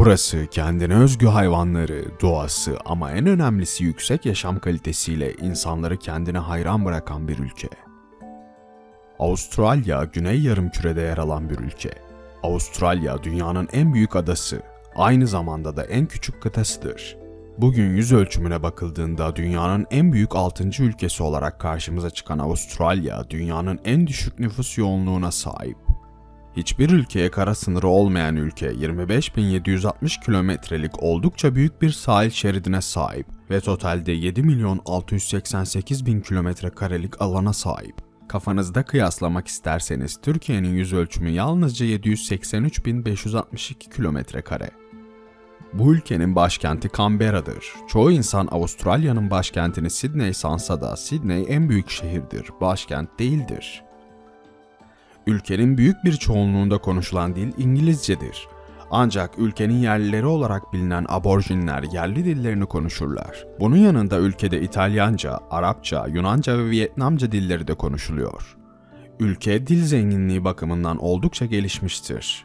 Burası kendine özgü hayvanları, doğası ama en önemlisi yüksek yaşam kalitesiyle insanları kendine hayran bırakan bir ülke. Avustralya, Güney Yarımküre'de yer alan bir ülke. Avustralya dünyanın en büyük adası, aynı zamanda da en küçük kıtasıdır. Bugün yüz ölçümüne bakıldığında dünyanın en büyük 6. ülkesi olarak karşımıza çıkan Avustralya, dünyanın en düşük nüfus yoğunluğuna sahip. Hiçbir ülkeye kara sınırı olmayan ülke 25.760 kilometrelik oldukça büyük bir sahil şeridine sahip ve totalde 7 milyon 688 bin kilometre karelik alana sahip. Kafanızda kıyaslamak isterseniz Türkiye'nin yüz ölçümü yalnızca 783.562 kilometre kare. Bu ülkenin başkenti Canberra'dır. Çoğu insan Avustralya'nın başkentini Sydney sansa da Sydney en büyük şehirdir, başkent değildir. Ülkenin büyük bir çoğunluğunda konuşulan dil İngilizcedir. Ancak ülkenin yerlileri olarak bilinen aborjinler yerli dillerini konuşurlar. Bunun yanında ülkede İtalyanca, Arapça, Yunanca ve Vietnamca dilleri de konuşuluyor. Ülke dil zenginliği bakımından oldukça gelişmiştir.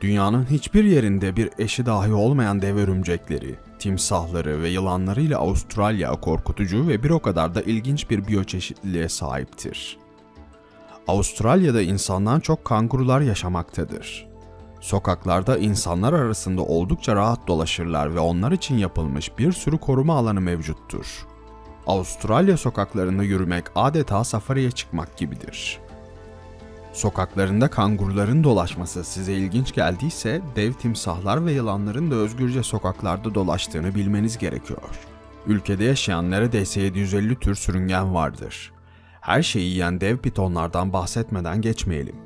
Dünyanın hiçbir yerinde bir eşi dahi olmayan dev örümcekleri, timsahları ve yılanlarıyla Avustralya korkutucu ve bir o kadar da ilginç bir biyoçeşitliliğe sahiptir. Avustralya'da insandan çok kangurular yaşamaktadır. Sokaklarda insanlar arasında oldukça rahat dolaşırlar ve onlar için yapılmış bir sürü koruma alanı mevcuttur. Avustralya sokaklarında yürümek adeta safariye çıkmak gibidir. Sokaklarında kanguruların dolaşması size ilginç geldiyse dev timsahlar ve yılanların da özgürce sokaklarda dolaştığını bilmeniz gerekiyor. Ülkede yaşayan neredeyse 750 tür sürüngen vardır. Her şeyi yiyen dev pitonlardan bahsetmeden geçmeyelim.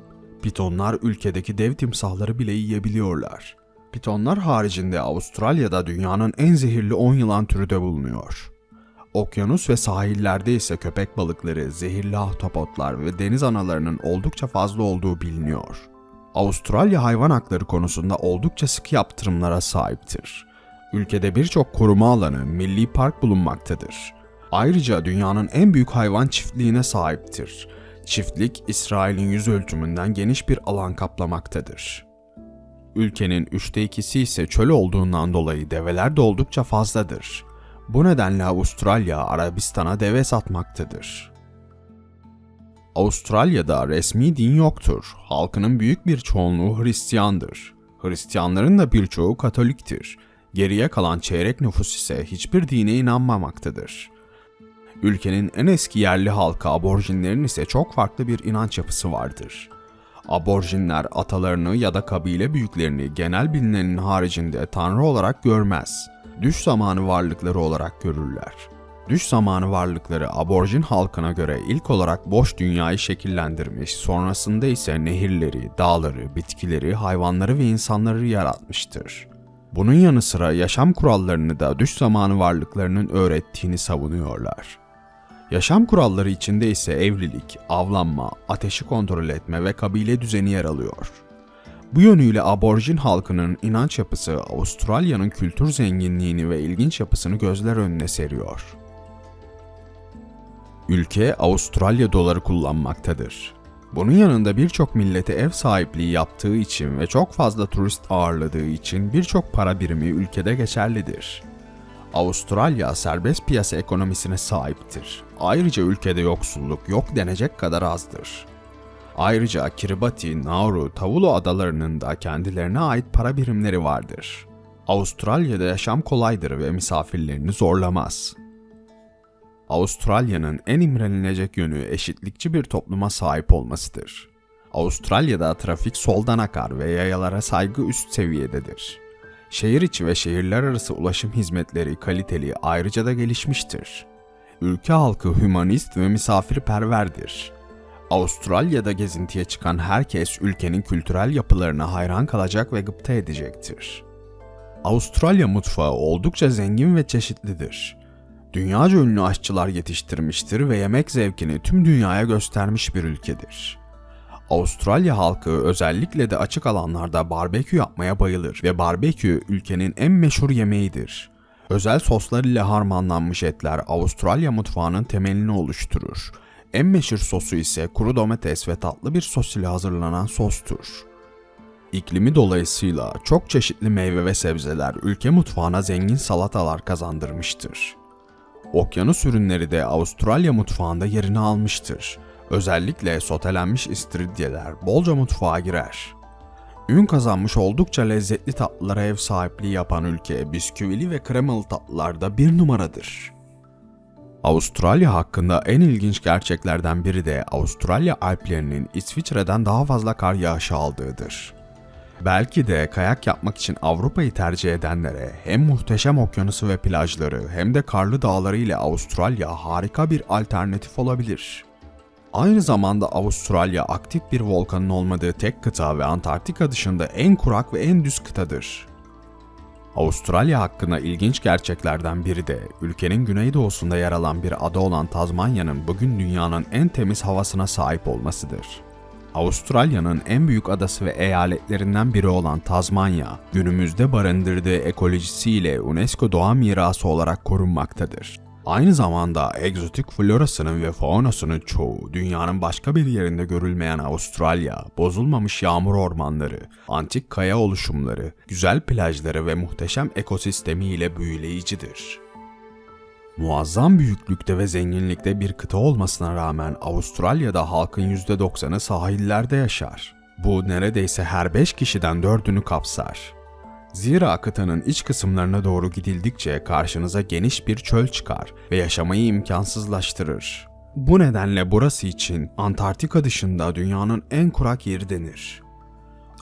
Pitonlar ülkedeki dev timsahları bile yiyebiliyorlar. Pitonlar haricinde Avustralya'da dünyanın en zehirli 10 yılan türü de bulunuyor. Okyanus ve sahillerde ise köpek balıkları, zehirli ahtapotlar ve deniz analarının oldukça fazla olduğu biliniyor. Avustralya hayvan hakları konusunda oldukça sıkı yaptırımlara sahiptir. Ülkede birçok koruma alanı, milli park bulunmaktadır. Ayrıca dünyanın en büyük hayvan çiftliğine sahiptir. Çiftlik, İsrail'in yüz ölçümünden geniş bir alan kaplamaktadır. Ülkenin üçte ikisi ise çöl olduğundan dolayı develer de oldukça fazladır. Bu nedenle Avustralya Arabistan'a deve satmaktadır. Avustralya'da resmi din yoktur. Halkının büyük bir çoğunluğu Hristiyandır. Hristiyanların da birçoğu Katoliktir. Geriye kalan çeyrek nüfus ise hiçbir dine inanmamaktadır. Ülkenin en eski yerli halkı aborjinlerin ise çok farklı bir inanç yapısı vardır. Aborjinler atalarını ya da kabile büyüklerini genel bilinenin haricinde tanrı olarak görmez. Düş zamanı varlıkları olarak görürler. Düş zamanı varlıkları aborjin halkına göre ilk olarak boş dünyayı şekillendirmiş, sonrasında ise nehirleri, dağları, bitkileri, hayvanları ve insanları yaratmıştır. Bunun yanı sıra yaşam kurallarını da düş zamanı varlıklarının öğrettiğini savunuyorlar. Yaşam kuralları içinde ise evlilik, avlanma, ateşi kontrol etme ve kabile düzeni yer alıyor. Bu yönüyle aborjin halkının inanç yapısı Avustralya'nın kültür zenginliğini ve ilginç yapısını gözler önüne seriyor. Ülke Avustralya doları kullanmaktadır. Bunun yanında birçok millete ev sahipliği yaptığı için ve çok fazla turist ağırladığı için birçok para birimi ülkede geçerlidir. Avustralya serbest piyasa ekonomisine sahiptir. Ayrıca ülkede yoksulluk yok denecek kadar azdır. Ayrıca Kiribati, Nauru, Tavulu adalarının da kendilerine ait para birimleri vardır. Avustralya'da yaşam kolaydır ve misafirlerini zorlamaz. Avustralya'nın en imrenilecek yönü eşitlikçi bir topluma sahip olmasıdır. Avustralya'da trafik soldan akar ve yayalara saygı üst seviyededir. Şehir içi ve şehirler arası ulaşım hizmetleri kaliteli ayrıca da gelişmiştir. Ülke halkı hümanist ve misafirperverdir. Avustralya'da gezintiye çıkan herkes ülkenin kültürel yapılarına hayran kalacak ve gıpta edecektir. Avustralya mutfağı oldukça zengin ve çeşitlidir. Dünyaca ünlü aşçılar yetiştirmiştir ve yemek zevkini tüm dünyaya göstermiş bir ülkedir. Avustralya halkı özellikle de açık alanlarda barbekü yapmaya bayılır ve barbekü ülkenin en meşhur yemeğidir. Özel soslar ile harmanlanmış etler Avustralya mutfağının temelini oluşturur. En meşhur sosu ise kuru domates ve tatlı bir sos ile hazırlanan sostur. İklimi dolayısıyla çok çeşitli meyve ve sebzeler ülke mutfağına zengin salatalar kazandırmıştır. Okyanus ürünleri de Avustralya mutfağında yerini almıştır. Özellikle sotelenmiş istiridyeler bolca mutfağa girer. Ün kazanmış oldukça lezzetli tatlılara ev sahipliği yapan ülke bisküvili ve kremalı tatlılarda bir numaradır. Avustralya hakkında en ilginç gerçeklerden biri de Avustralya Alplerinin İsviçre'den daha fazla kar yağışı aldığıdır. Belki de kayak yapmak için Avrupa'yı tercih edenlere hem muhteşem okyanusu ve plajları hem de karlı dağları ile Avustralya harika bir alternatif olabilir. Aynı zamanda Avustralya aktif bir volkanın olmadığı tek kıta ve Antarktika dışında en kurak ve en düz kıtadır. Avustralya hakkında ilginç gerçeklerden biri de ülkenin güneydoğusunda yer alan bir ada olan Tazmanya'nın bugün dünyanın en temiz havasına sahip olmasıdır. Avustralya'nın en büyük adası ve eyaletlerinden biri olan Tazmanya, günümüzde barındırdığı ekolojisiyle UNESCO Doğa Mirası olarak korunmaktadır. Aynı zamanda egzotik florasının ve faunasının çoğu dünyanın başka bir yerinde görülmeyen Avustralya, bozulmamış yağmur ormanları, antik kaya oluşumları, güzel plajları ve muhteşem ekosistemiyle büyüleyicidir. Muazzam büyüklükte ve zenginlikte bir kıta olmasına rağmen Avustralya'da halkın %90'ı sahillerde yaşar. Bu neredeyse her 5 kişiden 4'ünü kapsar. Zira kıtanın iç kısımlarına doğru gidildikçe karşınıza geniş bir çöl çıkar ve yaşamayı imkansızlaştırır. Bu nedenle burası için Antarktika dışında dünyanın en kurak yeri denir.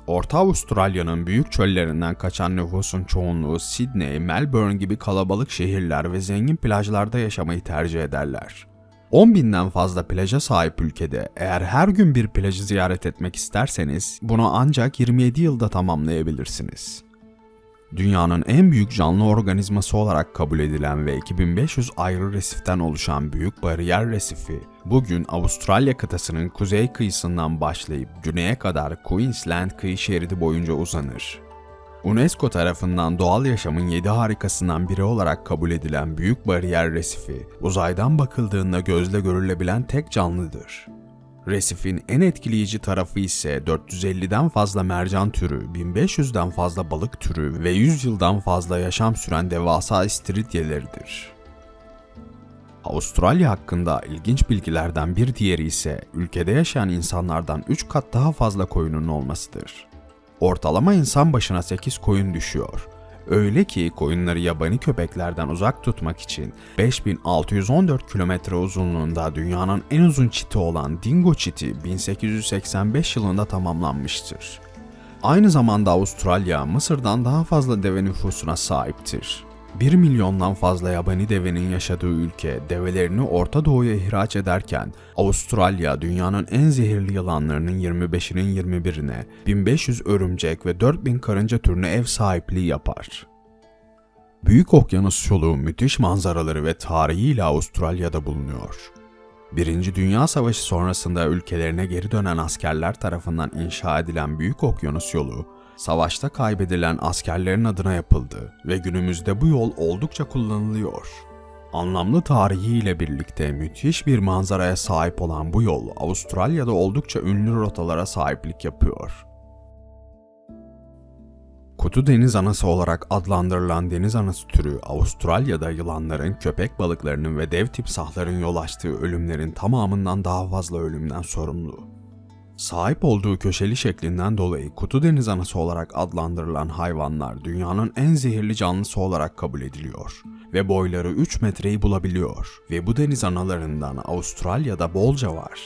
Orta Avustralya'nın büyük çöllerinden kaçan nüfusun çoğunluğu Sydney, Melbourne gibi kalabalık şehirler ve zengin plajlarda yaşamayı tercih ederler. 10 binden fazla plaja sahip ülkede eğer her gün bir plajı ziyaret etmek isterseniz bunu ancak 27 yılda tamamlayabilirsiniz. Dünyanın en büyük canlı organizması olarak kabul edilen ve 2500 ayrı resiften oluşan Büyük Bariyer Resifi, bugün Avustralya kıtasının kuzey kıyısından başlayıp güneye kadar Queensland kıyı şeridi boyunca uzanır. UNESCO tarafından doğal yaşamın yedi harikasından biri olarak kabul edilen Büyük Bariyer Resifi, uzaydan bakıldığında gözle görülebilen tek canlıdır. Resifin en etkileyici tarafı ise 450'den fazla mercan türü, 1500'den fazla balık türü ve 100 yıldan fazla yaşam süren devasa istiridyeleridir. Avustralya hakkında ilginç bilgilerden bir diğeri ise ülkede yaşayan insanlardan 3 kat daha fazla koyunun olmasıdır. Ortalama insan başına 8 koyun düşüyor Öyle ki koyunları yabani köpeklerden uzak tutmak için 5614 kilometre uzunluğunda dünyanın en uzun çiti olan Dingo çiti 1885 yılında tamamlanmıştır. Aynı zamanda Avustralya Mısır'dan daha fazla deve nüfusuna sahiptir. 1 milyondan fazla yabani devenin yaşadığı ülke develerini Orta Doğu'ya ihraç ederken Avustralya dünyanın en zehirli yılanlarının 25'inin 21'ine 1500 örümcek ve 4000 karınca türüne ev sahipliği yapar. Büyük Okyanus yolu müthiş manzaraları ve tarihiyle Avustralya'da bulunuyor. Birinci Dünya Savaşı sonrasında ülkelerine geri dönen askerler tarafından inşa edilen Büyük Okyanus yolu, savaşta kaybedilen askerlerin adına yapıldı ve günümüzde bu yol oldukça kullanılıyor. Anlamlı tarihiyle birlikte müthiş bir manzaraya sahip olan bu yol Avustralya'da oldukça ünlü rotalara sahiplik yapıyor. Kutu deniz anası olarak adlandırılan deniz anası türü Avustralya'da yılanların, köpek balıklarının ve dev timsahların yol açtığı ölümlerin tamamından daha fazla ölümden sorumlu. Sahip olduğu köşeli şeklinden dolayı kutu deniz anası olarak adlandırılan hayvanlar dünyanın en zehirli canlısı olarak kabul ediliyor ve boyları 3 metreyi bulabiliyor ve bu deniz analarından Avustralya'da bolca var.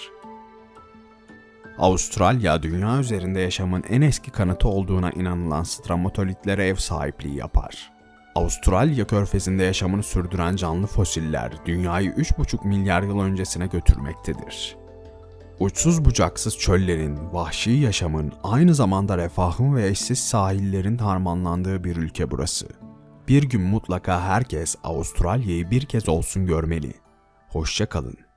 Avustralya dünya üzerinde yaşamın en eski kanıtı olduğuna inanılan stramotolitlere ev sahipliği yapar. Avustralya körfezinde yaşamını sürdüren canlı fosiller dünyayı 3,5 milyar yıl öncesine götürmektedir. Uçsuz bucaksız çöllerin, vahşi yaşamın, aynı zamanda refahın ve eşsiz sahillerin harmanlandığı bir ülke burası. Bir gün mutlaka herkes Avustralya'yı bir kez olsun görmeli. Hoşça kalın.